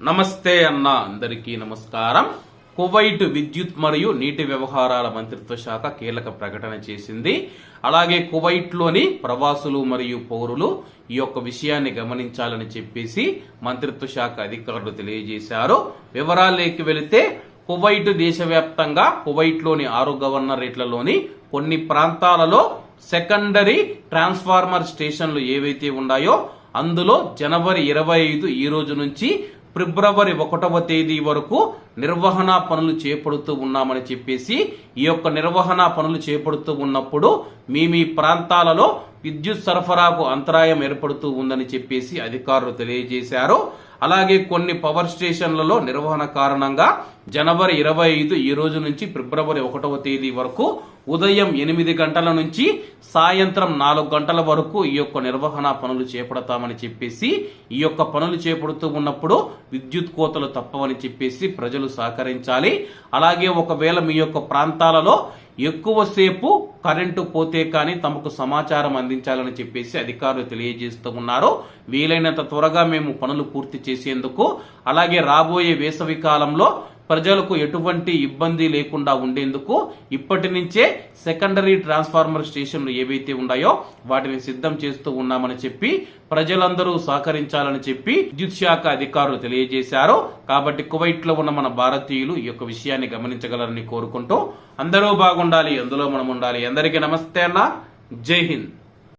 నమస్తే అన్న అందరికీ నమస్కారం. కువైట్ విద్యుత్ మరియు నీటి వ్యవహారాల మంత్రిత్వ శాఖ కీలక ప్రకటన చేసింది. అలాగే కువైట్లోని ప్రవాసులు మరియు పౌరులు ఈ యొక్క విషయాన్ని గమనించాలని చెప్పేసి మంత్రిత్వ శాఖ అధికారులు తెలియజేశారు. వివరాల్లోకి వెళితే కువైట్ దేశవ్యాప్తంగా కువైట్లోని ఆరు గవర్నరేట్లలోని కొన్ని ప్రాంతాలలో సెకండరీ ట్రాన్స్ఫార్మర్ స్టేషన్లు ఏవైతే ఉన్నాయో అందులో జనవరి ఇరవై ఐదు ఈ రోజు నుంచి ఫిబ్రవరి ఒకటవ తేదీ వరకు నిర్వహణ పనులు చేపడుతూ ఉన్నామని చెప్పేసి ఈ యొక్క నిర్వహణ పనులు చేపడుతూ ఉన్నప్పుడు మీ మీ ప్రాంతాలలో విద్యుత్ సరఫరాకు అంతరాయం ఏర్పడుతూ ఉందని చెప్పేసి అధికారులు తెలియజేశారు. అలాగే కొన్ని పవర్ స్టేషన్లలో నిర్వహణ కారణంగా జనవరి ఇరవై ఐదు ఈ రోజు నుంచి ఫిబ్రవరి ఒకటవ తేదీ వరకు ఉదయం ఎనిమిది గంటల నుంచి సాయంత్రం నాలుగు గంటల వరకు ఈ యొక్క నిర్వహణ పనులు చేపడతామని చెప్పేసి ఈ యొక్క పనులు చేపడుతూ ఉన్నప్పుడు విద్యుత్ కోతలు తప్పవని చెప్పేసి ప్రజలు సహకరించాలి. అలాగే ఒకవేళ మీ యొక్క ప్రాంతాలలో ఎక్కువసేపు కరెంటు పోతే కానీ తమకు సమాచారం అందించాలని చెప్పేసి అధికారులు తెలియజేస్తూ ఉన్నారు. వీలైనంత త్వరగా మేము పనులు పూర్తి చేసేందుకు అలాగే రాబోయే వేసవి కాలంలో ప్రజలకు ఎటువంటి ఇబ్బంది లేకుండా ఉండేందుకు ఇప్పటి నుంచే సెకండరీ ట్రాన్స్ఫార్మర్ స్టేషన్లు ఏవైతే ఉన్నాయో వాటిని సిద్ధం చేస్తూ ఉన్నామని చెప్పి ప్రజలందరూ సహకరించాలని చెప్పి విద్యుత్ శాఖ అధికారులు తెలియజేశారు. కాబట్టి కువైట్లో ఉన్న మన భారతీయులు ఈ యొక్క విషయాన్ని గమనించగలరని కోరుకుంటూ అందరూ బాగుండాలి అందులో మనం ఉండాలి. అందరికీ నమస్తే అన్న. జై హింద్.